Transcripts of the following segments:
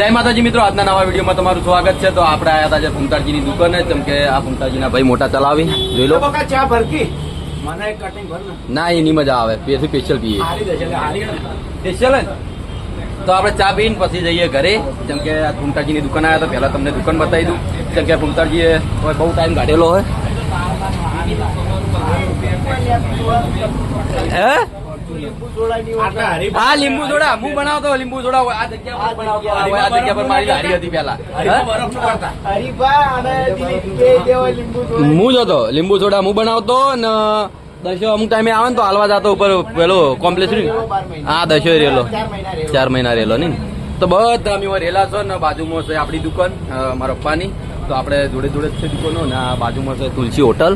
જય માતાજી મિત્રો આજના નવા વિડીયોમાં તમારું સ્વાગત છે. તો આપણે આયા હતા જે ફૂમતાજીની દુકાને જેમ કે આ ફૂમતાજીના ભાઈ મોટા ચલાવી. જોઈ લો. બકા ચા ભરકી. મને એક કટિંગ ભર ને. ના એની મજા આવે. પેથી સ્પેશિયલ પીએ. હારી દે છે હારી દે. સ્પેશિયલ તો આપણે ચા પીને પછી જઈએ ઘરે. જેમ કે આ ફૂમતાજીની દુકાન આવ્યા તો પહેલા તમને દુકાન બતાવી દઉં. જેમ કે ફૂમતાજીએ હવે બહુ ટાઈમ કાઢેલો હોય. હે? આટલા હારી હા લીંબુ સોડા હું બનાવતો લીંબુ સોડા આ જગ્યા પર બનાવતો આ જગ્યા પર મારી લારી હતી પહેલા. હરીફા હે? જતો લીંબુ સોડા હું બનાવતો ને દશો અમુક ટાઈમે આવે ને તો હાલવા જતો ઉપર પેલો કોમ્પ્લેક્સ હા દશો રેલો ચાર મહિના રેલો ને? તો બધા અમે રેલા છો ને બાજુમાં છે આપણી દુકાન મારા પપ્પાની. તો આપણે જોડે જોડે જ છે દુકાનો ને આ બાજુમાં છે તુલસી હોટલ.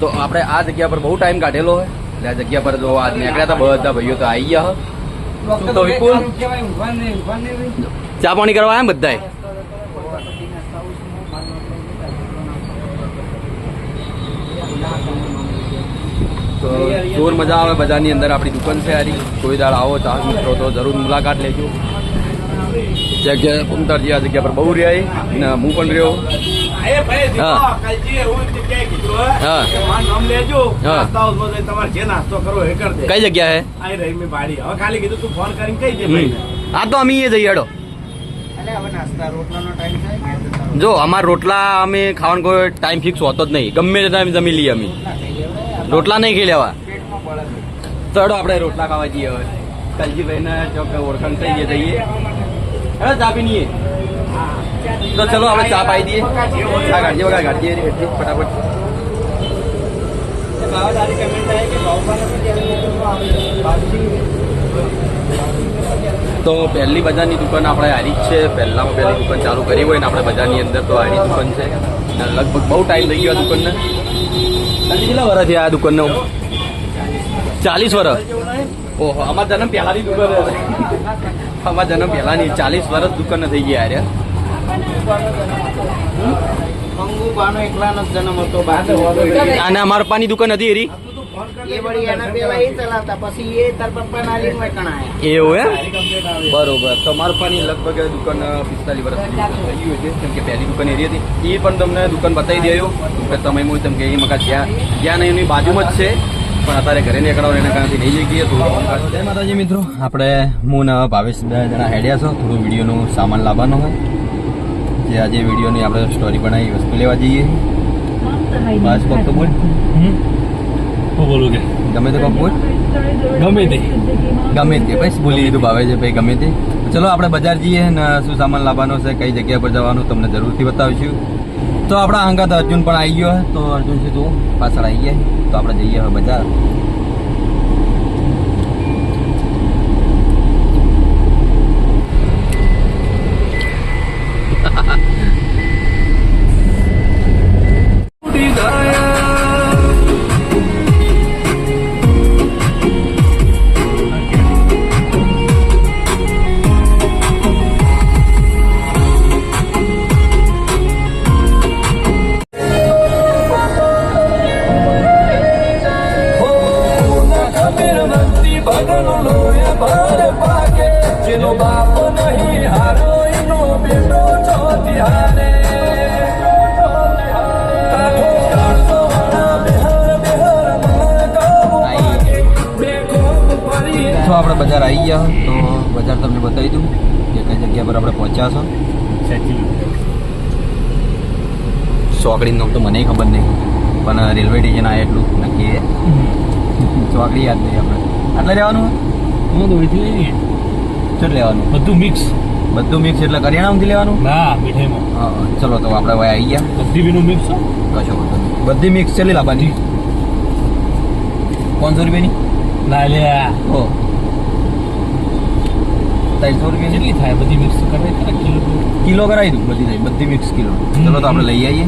તો આપણે આ જગ્યા પર બહુ ટાઈમ કાઢેલો હોય. એટલે આ જગ્યા પર જો આજ નીકળ્યા હતા બધા ભાઈઓ તો આવી ગયા. તો વિપુલ? ચા પાણી કરવા આવ્યા બધાએ તો જોર મજા આવે બજારની અંદર આપણી દુકાન છે હારી કોઈ દાળ આવો ચાર મિત્રો તો જરૂર મુલાકાત લેજો. જગ્યા કુંતરજી આ જગ્યા પર બહુ રહ્યા ને હું પણ રહ્યો. હા. હે. હા. હા. કઈ જગ્યા હે કીધું તું ફોન કરીને કહી દે ભાઈને. આ તો અમે જઈએ હેડો અલે હવે નાસ્તા રોટલાનો ટાઈમ થાય ઘેર જતા રહો. જો અમાર રોટલા અમે ખાવાનો કોઈ ટાઈમ ફિક્સ હોતો જ નહીં ગમે તે ટાઈમ જમી લઈએ અમે. રોટલા નહીં ખાઈ લેવા હેડો આપણે રોટલા ખાવા જઈએ હવે કલજીભાઈ ને ઓળખાણ થઈ જઈએ જઈએ હેડો ચા નહીં તો ચલો આપણે ચા પાઈ દઈએ. ચા કાઢીએ, વગર કાઢીએ. એટલી ફટાફટ. તો. પહેલી બજારની દુકાન આપણે હારી જ છે. પહેલામાં પહેલી દુકાન ચાલુ કરી હોય ને આપણે બજારની અંદર તો હારી દુકાન છે. લગભગ બહુ ટાઈમ થઈ ગયો આ દુકાનને. કેટલા વર્ષ છે આ દુકાનનો ચાલીસ વર્ષ ઓહો અમારા જન્મ પહેલાની દુકાન. અમારા જન્મ પહેલાની. ચાલીસ વર્ષ દુકાન થઈ ગયા યાર. અને અમારા પાની દુકાન હતી એરી? એવું એમ? બરોબર. તો મારા લગભગ દુકાન પિસ્તાલીસ વર્ષ થઈ ગયું છે. કેમ કે પહેલી દુકાન એરી હતી. એ પણ તમને દુકાન બતાવી દેયો કે સમયમાં કેમ કે એ મકા જ્યાં જ્યાં નહીં એની બાજુમાં જ છે. પણ અત્યારે ઘરે નીકળાવો એના કારણથી નહીં જઈ ગઈએ જય માતાજી મિત્રો. આપણે હું ને ભાવેશ બે જણા હેડ્યા છો. થોડું વિડીયોનું સામાન લાવવાનો હોય. જે આજે વિડીયોની આપણે સ્ટોરી બનાવી વસ્તુ લેવા જઈએ. બસ કોક તો બોલ હું બોલું કે? ગમે તે કોક બોલ. ગમે તે. ગમે તે. ભાઈ બોલી દીધું ભાવે છે ભાઈ ગમે તે. ચલો આપણે બજાર જઈએ ને શું સામાન લાવવાનો છે કઈ જગ્યા પર જવાનું તમને જરૂરથી બતાવીશું. તો આપણા અંગાત અર્જુન પણ આવી ગયો તો અર્જુન છે તું પાછળ આવી ગયા તો આપણે જઈએ હવે બજાર. બજાર આવી ગયા તો બજાર તમને બતાવી દઉં કે કઈ જગ્યા પર આપણે પહોંચ્યા છો. ચોકડીનું નામ તો મને ખબર નહીં પણ રેલવે સ્ટેશન આ એટલું નક્કી ચોકડી યાદ નહીં આપણે. આટલે રહેવાનું હું તો વીથી લઈ ચટ લેવાનું? બધું મિક્સ બધું મિક્સ એટલે કરિયાણામાંથી લેવાનું? ના મીઠાઈમાં. હા, ચલો તો આપણે હવે આવી ગયા. બધી બીનું મિક્સ કશો. બધી મિક્સ ચલી લાવવાની પાંચસો રૂપિયાની? ના લે ઓ. ત્રણસો રૂપિયા જેટલી થાય, બધી મિક્સ કરે ખરા કિલો કિલો કરાવી દઉં, બધી નહીં બધી મિક્સ કિલો. ચલો તો આપણે લઈ આવીએ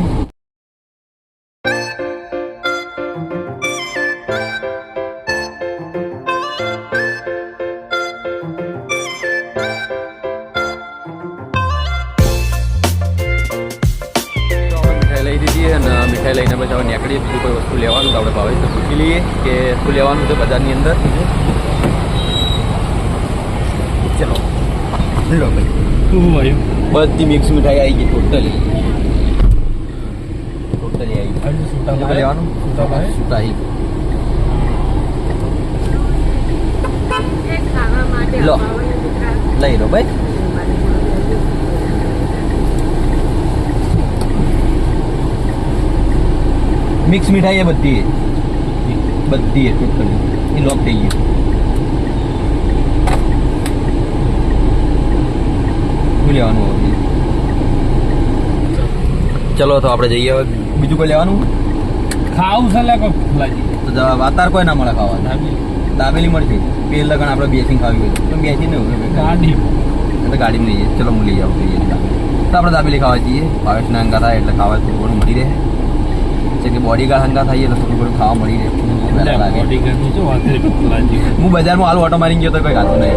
મીઠાઈ લઈને પછી હવે નીકળીએ. બીજું કોઈ વસ્તુ લેવાનું તો આપણે ભાવે તો પૂછી લઈએ કે શું લેવાનું છે બજારની અંદર ચલો લો ભાઈ શું ભાઈ બધી મિક્સ મીઠાઈ આવી ગઈ ટોટલી ટોટલી આવી ગઈ છૂટા એટલે લેવાનું છૂટા ભાઈ છૂટા આવી ખાવા માટે લો. અપાવવાના દીકરા. લઈ લો ભાઈ મિક્સ મીઠાઈ એ બધી બધી એ ટોટલી એ લોક થઈ ગયું લેવાનું. ચલો તો આપણે જઈએ હવે બીજું કોઈ લેવાનું? ખાવું છે લે તો વાતાર કોઈ ના મળે ખાવા દાબેલી. મળશે. પેલ લગણ આપણે બેસીને ખાવી હોય તો. બેસી ને ગાડી એટલે ગાડીમાં. લઈએ ચલો હું લઈ આવું જઈએ. તો આપણે દાબેલી ખાવા જઈએ. ભાવેશના અંગા થાય એટલે ખાવા થોડું ઘણું મળી રહે. છે કે બોડી ગાર્ડ હંગા થાય એટલે થોડું ઘણું ખાવા મળી રહે. હું બજારમાં હાલ ઓટો મારી ગયો તો કોઈ ખાતો નહીં.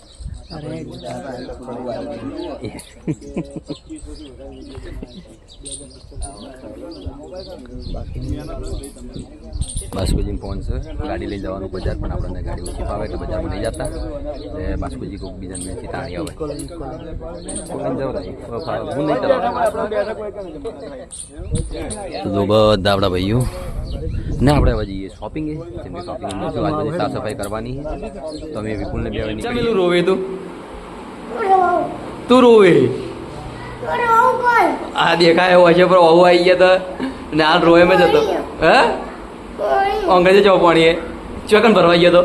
બાસ્કુજી ફોન છે. ગાડી લઈ જવાનું બજાર પણ આપણને ગાડી ઓછી ફાવે એટલે બજારમાં લઈ જતા. એટલે બાસ્કુજી કોઈક બીજાને મેથી તાણી આવે. હું નહીં તો બધા આપણા ભાઈઓ ને આપણે હવે જઈએ શોપિંગ જેમ કે શોપિંગ આજે સાફ સફાઈ કરવાની તો અમે વિપુલને બે વાગે નીકળી રોવે તો? તું રોવે? આ દેખાય એવો હશે પણ વહુ આવી ગયા તો ને હાલ રોવે મેં જતો હે? અંગ્રેજી ચોપાણીએ. ચોકન ભરવા ગયો તો?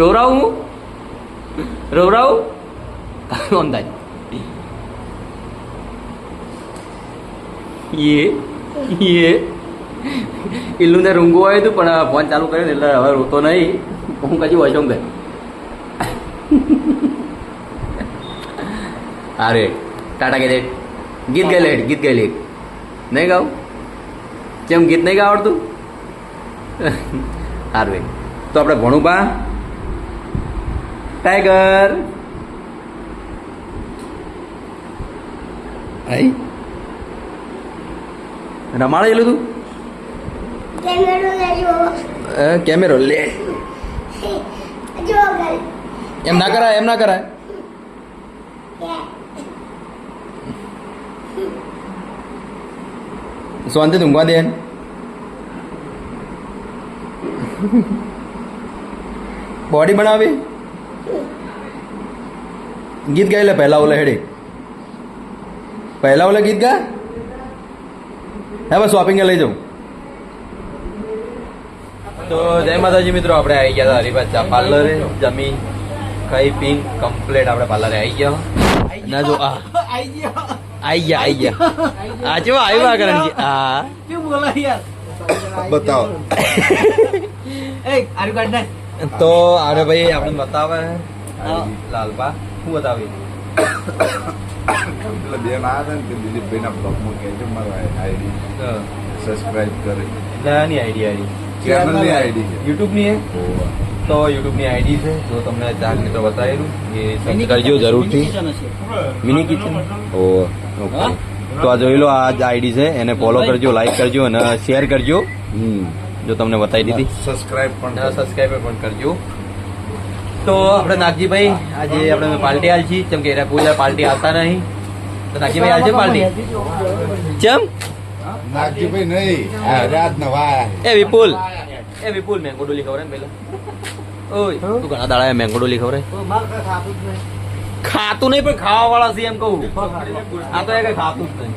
રોવરાવું હું? રોવરાવું? અંદાજ ये ये ઇલ્લુ ને રૂંગો આવ્યું હતું, પણ ફોન ચાલુ કર્યો એટલે હવે રોતો નહીં. હું કદી વોશો ગયો અરે, ટાટા ગેલેટ ગીત લે ગીત લે. નહીં ગાવ કેમ ગીત નહીં ગાવ આવડતું? સારું તો આપણે ભણું બા. ટાઈગર આઈ. રમાડેલું તું અ, કેમેરો લે એમ ના કરાય એમ ના કરાય શાંતિ ઊંઘવા દે બોડી બનાવી ગીત ગાઈ લે પહેલા ઓલે હેડે પહેલા ઓલે ગીત ગા હા બસ શોપિંગ લઈ જાઉં. તો જય માતાજી મિત્રો આપણે આવી ગયા હતા હરિભાઈ ચા પાર્લરે જમી ખાઈ પી કમ્પ્લેટ આપણે પાર્લરે આવી ગયા ના જો આ. આઈ ગયો. આઈ ગયા આઈ ગયા. આ કેવો આવ્યો કરણજી આ. કેમ બોલા યાર? બતાવો. એ આરું કાઢ. તો આરે ભાઈ આપણે બતાવે. લાલબા હું બતાવી? પેલા બેન હતા ને કે દિલીપભાઈના બ્લોગમાં છે મારો આઈડી સબસ્ક્રાઇબ કરે. નાની આઈડી આઈડી ચેનલની આઈડી છે. યુટ્યુબની તો યુટ્યુબની આઈડી છે. જો તમને ચાર મિત્રો બતાવેલું એ કરજો જરૂરથી. મિની કિચન ઓ ઓકે તો આ જોઈ લો આ જ આઈડી છે. એને ફોલો કરજો લાઈક કરજો અને શેર કરજો. હમ. જો તમને બતાવી દીધી. સબસ્ક્રાઇબ પણ અને પણ કરજો. તો આપણે નાગજીભાઈ આજે આપણે પાર્ટી આલ છીએ. કેમ કે કોઈ પાર્ટી આવતા નહીં. તો નાગજીભાઈ હાલ છે પાર્ટી? ચમ નાગજીભાઈ નહીં આ રાત નવા એ વિપુલ. એ વિપુલ મેંગો ડોલી ખબર ને પેલા. ઓય તું ઘણા દાડા મેંગો ડોલી ખબર તો ખાતું નહીં. ખાતું નહીં પણ ખાવા વાળા છે એમ કહું. આ તો એ કઈ ખાતું જ નહીં.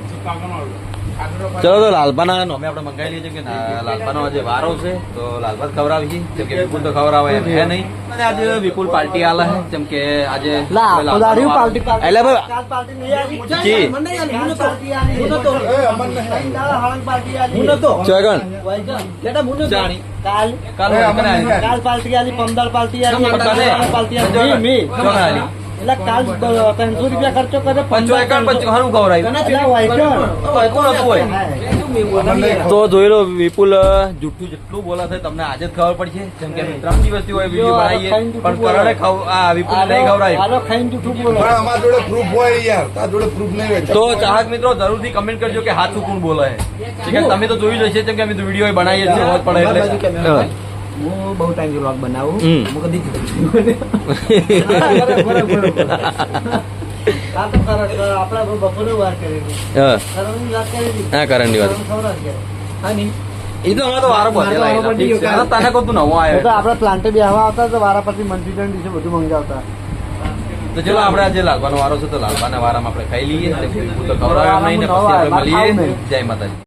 ચલો તો લાલપાના અમે આપણે મંગાવી લઈએ છીએ કે લાલપાનો આજે વારો છે તો લાલપા ખવડાવી કેમ કે વિપુલ તો ખવડાવે એમ છે નહીં. અને આજે વિપુલ પાર્ટી આલે છે કેમ કે આજે. એટલે ભાઈ કાલ. કાલ. પાર્ટી આલી પમદાર પાર્ટી આલી? પાર્ટી આલી. એટલે કાલ ત્રણસો રૂપિયા ખર્ચો કરે? તો જોઈ લો વિપુલ જુઠ્ઠું જેટલું બોલા છે તમને આજે જ ખબર પડશે. જેમ કે ત્રણ દિવસથી હોય વીડિયો બનાવીએ પણ કરણે આ વિપુલ નહીં ખવડાય. ખાઈને જૂઠું બોલો. અમારા જોડે પ્રૂફ હોય યાર તારા જોડે પ્રૂફ નહીં હોય. તો ચાહક મિત્રો જરૂરથી કમેન્ટ કરજો કે હાથું કોણ બોલે. છે? તમે તો જોઈ હશે જેમ કે અમે વીડિયો બનાવીએ છીએ રોજ પડે એટલે. હા. બહુ ટાઈમ વ્લોગ બનાવું હું કદી આ તો ખરા- ખરા આપણે બપોરે વાર કરેલી. હા. કરણની વાત કરેલી. હા, કરણની વાત. કરણ ખવડાવજે. હા નહીં. એ તો અમારે તો વારો બધેલા વારો એટલે પડી ઠીક છે. ગયો. હા, તને કહું તું નવો એ તો આવ્યો આપણે પ્લાન્ટે બેહવા આવતા તો વારા પછી મંચુરિયન ડીશે બધું મંગાવતા. તો ચલો આપણે આજે લાલબાનો વારો છે તો લાલબાના વારામાં આપણે ખાઈ લઈએ. તો ખવડાવ્યો નહીં ને પછી આપણે મળીએ. જય માતાજી.